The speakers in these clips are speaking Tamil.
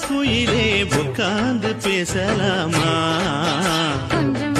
குத்தால உட்கார்ந்து பேசலாமா? கொஞ்சம்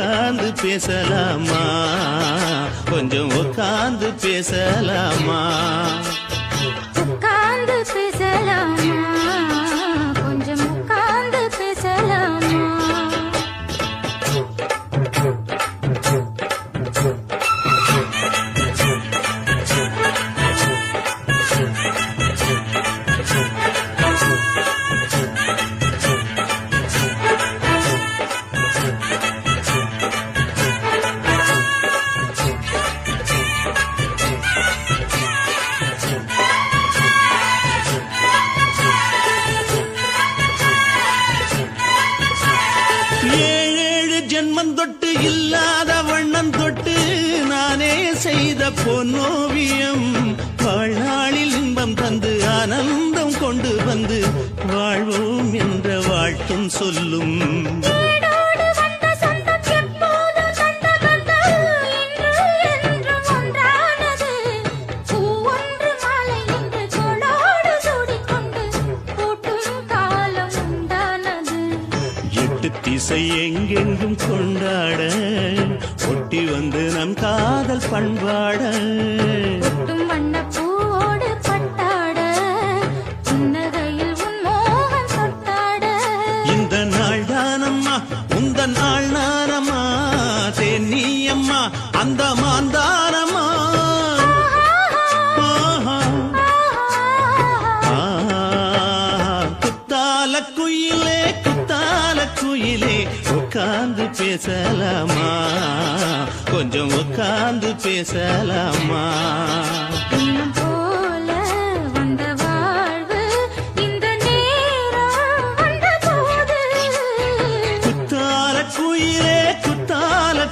உக்காந்து பேசலாமா? கொஞ்சம் உக்காந்து பேசலாமா? உட்கார்ந்து பேசலாமா? உண்டானது. எட்டு திசை எங்கெங்கும் கொண்டாட ஒட்டி வந்து நம் காதல் பண்பாட. உந்த நாள் நானம்மா. தென்னியம்மா. அந்த மாந்தானம்மா குத்தால குயிலே குத்தால குயிலே உட்கார்ந்து பேசலாமா? கொஞ்சம் உட்கார்ந்து பேசலாமா?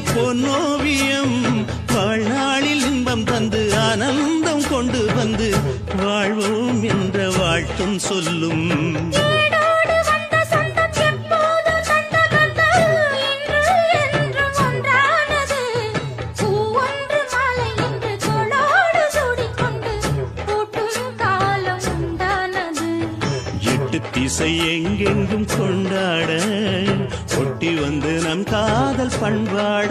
பொன்னோவியம். வாழ்நாளில் இன்பம் தந்து ஆனந்தம் கொண்டு வந்து வாழ்வோம் என்ற வாழ்த்தும் சொல்லும். திசை எங்கெங்கும் கொண்டாட ஒட்டி வந்து நம் காதல் பண்பாட.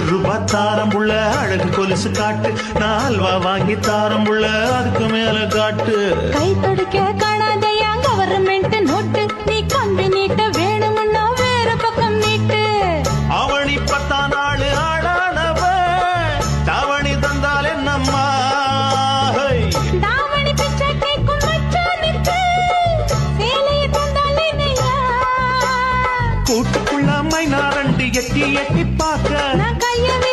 ரூபா தாரம் புள்ள அழகு கொலுசு காட்டு. நால்வா வாங்கி தாரம் புள்ள அதுக்கு மேல காட்டு. கை தொடுக்க காணாதையா கவர்மெண்ட் நோட்டு. நீ கம்பி நீட்ட வேணும்னா வேற பக்கம் நீட்டு. அவனி பத்தா நாள் ஆடானவ தவணி தந்தால் என்னம்மா? ஹை. தாவணி பிச்சை கேட்கும் மச்சானுக்கு சேலையை தந்தாலே நெய்யா கூட்டுக்குள்ள மைனாரண்டி எட்டி எட்டி பார்க்க. நான்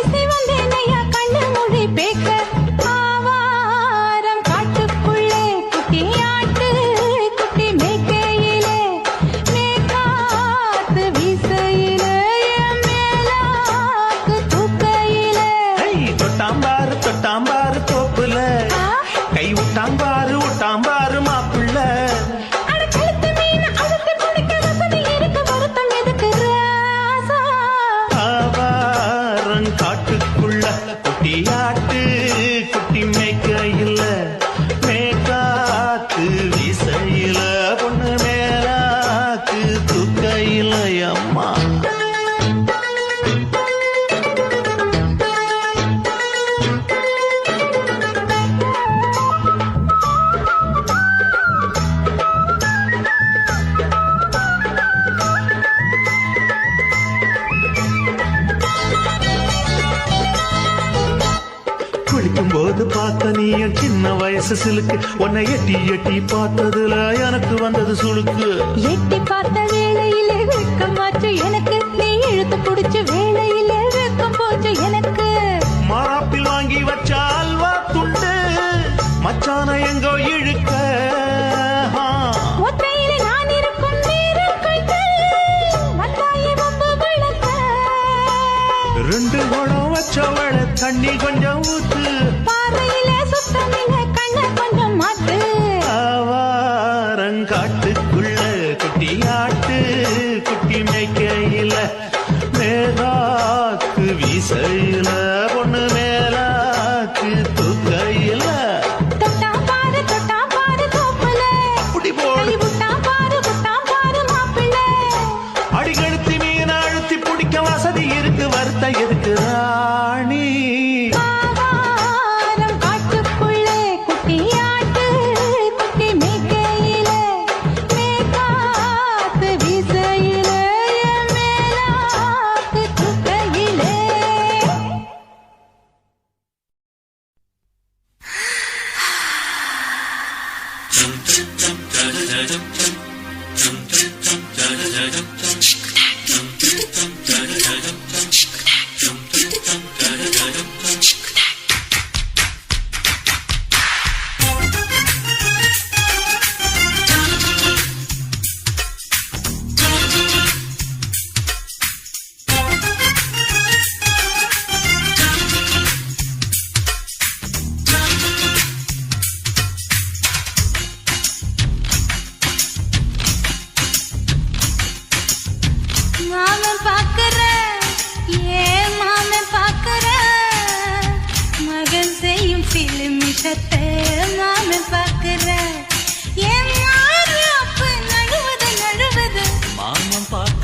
விழிக்கும் போது பார்த்த நீ என் சின்ன வயசு சிலுக்கு. உன்னை எட்டி எட்டி பார்த்ததுல எனக்கு வந்தது சுழுக்கு எட்டி பார்த்த வேலையிலே வெட்கமாச்சு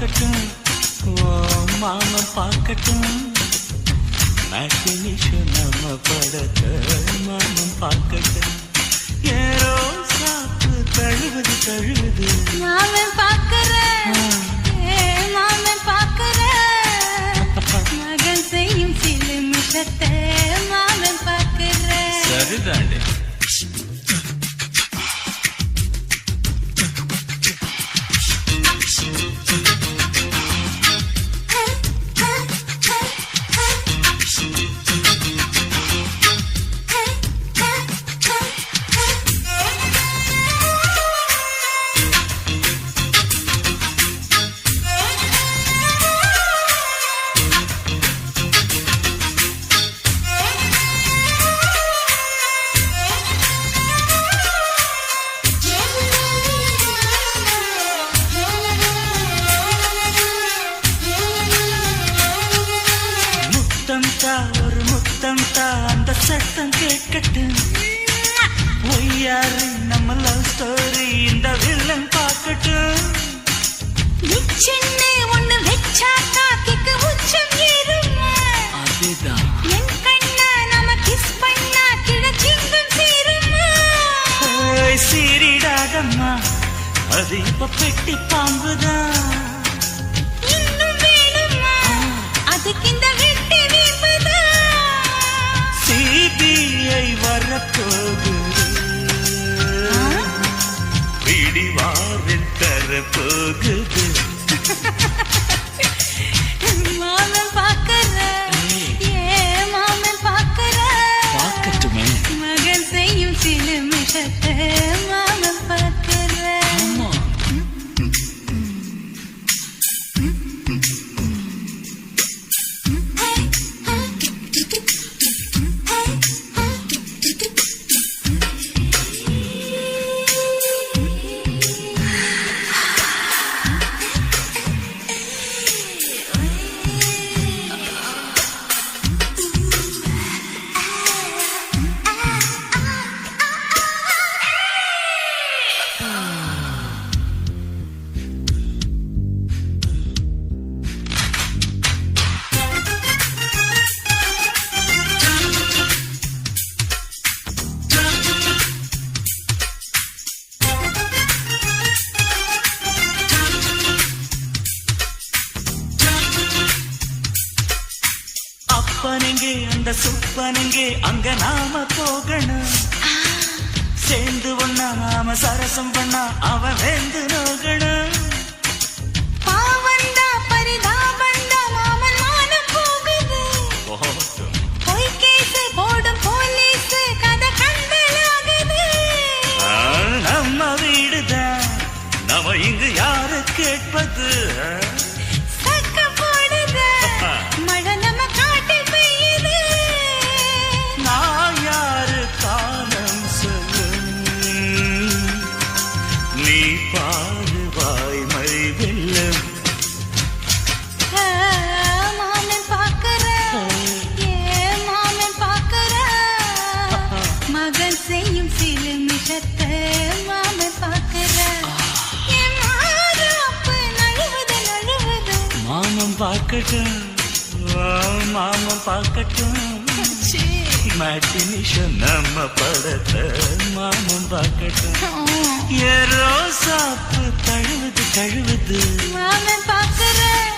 பார்க்கட்டும். ஓ மாமன் பார்க்கட்டும். மேட்டினிஷன் நம்ம படத்த மாமன் பார்க்கட்டும். ஏரோ சாப்பு தழுவுது தழுவுது. மாமன் பாக்குற ஏ மாமன் பாக்குற மகன் செய்யும் சிலுமிஷத்தை மாமன் பாக்குற சரிதாண்டி தா ஒரு முத்தம் தா அந்த சத்தம் கேட்கட்டும். ஒய்யாரு நம்ம லவ் ஸ்டோரி இந்த வில்லன் பார்க்கட்டும். நிச்சன்னு ஒண்ணு வச்சா காக்கிக்கு உச்சம் ஏறுமா. அதுதான். என் கண்ணா நாம கிஸ் பண்ணா கிழச்சிங்கம் சேருமா. சிரிடாதம்மா அது இப்ப பெட்டி பாம்புதான். పోగదు சரசம் பண்ணா அவ வேந்து நோகணும் சில நிமிஷத்தை மாம பார்க்கிறேன் மாமம் பார்க்கட்டும் மாமம் பார்க்கட்டும். மேட்டினிஷன் நம்ம படத்தை மாமம் பார்க்கட்டும். ஏ ரோசாப்பு தழுவது தழுவது. மாமன் பார்க்கிறேன்